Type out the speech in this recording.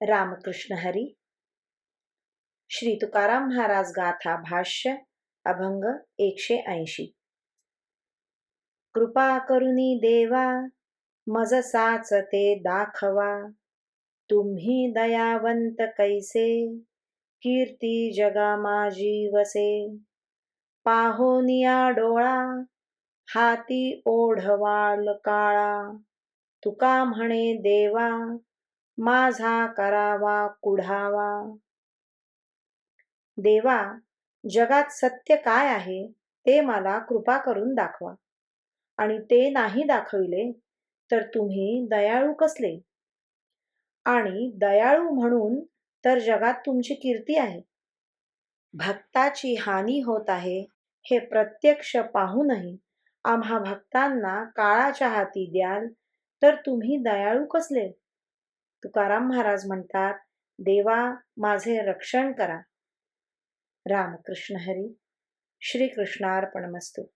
रामकृष्ण हरी। श्री तुकाराम महाराज गाथा भाष्य अभंग एकशे ऐंशी। कृपा करुनी देवा मज साच ते दाखवा। तुम्ही दयावंत कैसे कीर्ती जगा माझी वसे पाहोनिया डोळा हाती ओढवाल काळा। तुका म्हणे देवा माझा करावा कुढावा. देवा जगात सत्य काय आहे ते मला कृपा करून दाखवा. आणि ते नाही दाखविले तर तुम्ही दयाळू कसले? आणि दयाळू म्हणून तर जगात तुमची कीर्ती आहे. भक्ताची हानी होत आहे हे प्रत्यक्ष पाहूनही आम्हा भक्तांना काळाच्या हाती द्याल तर तुम्ही दयाळू कसले? तुकाराम महाराज म्हणतात देवा माझे रक्षण करा. रामकृष्ण हरी श्रीकृष्णार्पणमस्तू.